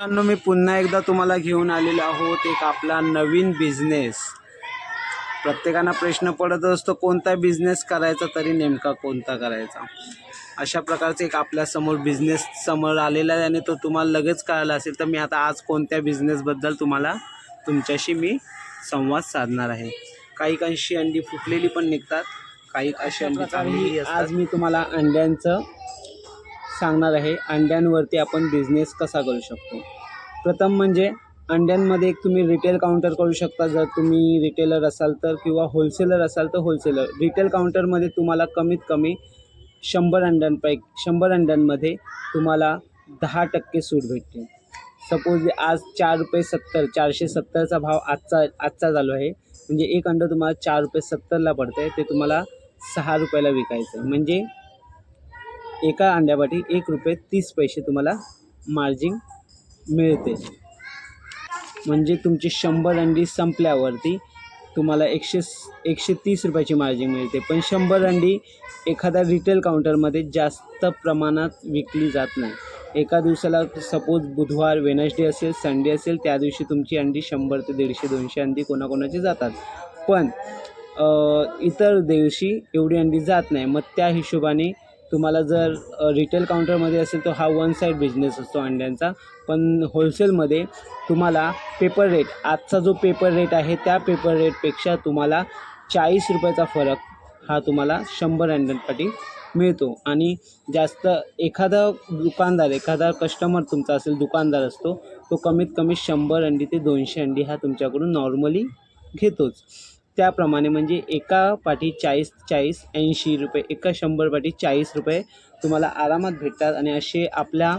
मित्रांनो मी पुन्हा एकदा तुम्हाला घेऊन आलेलो आहोत एक आपला नवीन बिझनेस प्रत्येकांना प्रश्न पडत असतो कोणता बिझनेस करायचा तरी नेमका कोणता करायचा? अशा प्रकारचा एक आपल्यासमोर बिझनेस समोर आलेला आहे आणि तो तुम्हाला लगेच कळाला असेल तर मी आता आज कोणत्या बिझनेसबद्दल तुम्हाला तुमच्याशी मी संवाद साधणार आहे. काही कांशी अंडी फुटलेली पण निघतात काही अशी अंडी चांगली आज मी तुम्हाला अंड्यांचं सांगणार आहे अंड्यांवरती आपण बिझनेस कसा करू शकतो. प्रथम म्हणजे अंड्यांमध्ये एक तुम्ही रिटेल काउंटर करू शकता. जर तुम्ही रिटेलर असाल तर किंवा होलसेलर असाल तर होलसेलर रिटेल काउंटरमध्ये तुम्हाला कमीत कमी शंभर अंड्यांपैकी शंभर अंड्यांमध्ये तुम्हाला दहा टक्के सूट भेटते सपोज आज चार रुपये सत्तर चारशे सत्तरचा भाव आजचा आजचा चालू आहे. म्हणजे एक अंडं तुम्हाला चार रुपये सत्तरला पडतं आहे ते तुम्हाला सहा रुपयाला विकायचं आहे म्हणजे एका अंड्यापाठी एक रुपये तीस पैसे तुम्हाला मार्जिन मिळते. म्हणजे तुमची शंभर अंडी संपल्यावरती तुम्हाला एकशे एकशे तीस रुपयाची मार्जिन मिळते. पण शंभर अंडी एखाद्या रिटेल काउंटरमध्ये जास्त प्रमाणात विकली जात नाही. एका दिवसाला सपोज बुधवार वेनसडे असेल संडे असेल त्या दिवशी तुमची अंडी शंभर ते दीडशे दोनशे अंडी कोणाकोणाची जातात. पण इतर दिवशी एवढी अंडी जात नाही. मग त्या हिशोबाने तुम्हाला जर रिटेल काउंटरमध्ये असेल तर हा वन साईड बिझनेस असतो अंड्यांचा. पण होलसेलमध्ये तुम्हाला पेपर रेट आजचा जो पेपर रेट आहे त्या पेपर रेटपेक्षा तुम्हाला चाळीस रुपयाचा फरक हा तुम्हाला शंभर अंड्यांपाठी मिळतो. आणि जास्त एखादा दुकानदार एखादा कस्टमर तुमचा असेल दुकानदार असतो तो कमीत कमी शंभर अंडी ते दोनशे अंडी हा तुमच्याकडून नॉर्मली घेतोच. त्याप्रमाणे म्हणजे एका पाठी चाळीस चाळीस ऐंशी रुपये एका शंभर पाठी चाळीस रुपये तुम्हाला आरामात भेटतात आणि असे आपल्या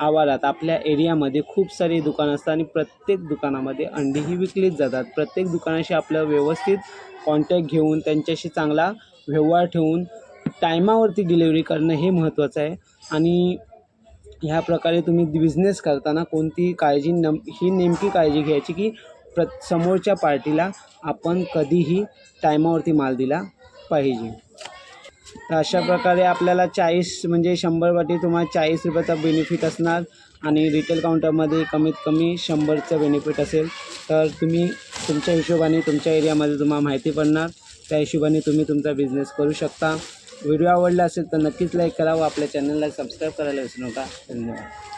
आवारात आपल्या एरियामध्ये खूप सारी दुकानं असतात आणि प्रत्येक दुकानामध्ये अंडी ही विकलीच जातात. प्रत्येक दुकानाशी आपलं व्यवस्थित कॉन्टॅक्ट घेऊन त्यांच्याशी चांगला व्यवहार ठेवून टायमावरती डिलेवरी करणं हे महत्त्वाचं आहे. आणि ह्या प्रकारे तुम्ही बिझनेस करताना कोणती काळजी नम ही नेमकी काळजी घ्यायची की प्र समोरच्या पार्टीला आपण कधीही टायमावरती माल दिला पाहिजे. तर अशा प्रकारे आपल्याला चाळीस म्हणजे शंभर वाटी तुम्हाला चाळीस रुपयाचा बेनिफिट असणार आणि रिटेल काउंटरमध्ये कमीत कमी शंभरचं बेनिफिट असेल. तर तुम्ही तुमच्या हिशोबाने तुमच्या एरियामध्ये तुम्हाला माहिती पडणार. त्या हिशोबाने तुम्ही तुमचा बिझनेस करू शकता. व्हिडिओ आवडला असेल तर नक्कीच लाईक करा व आपल्या चॅनलला सबस्क्राईब करायला विसरू नका. धन्यवाद.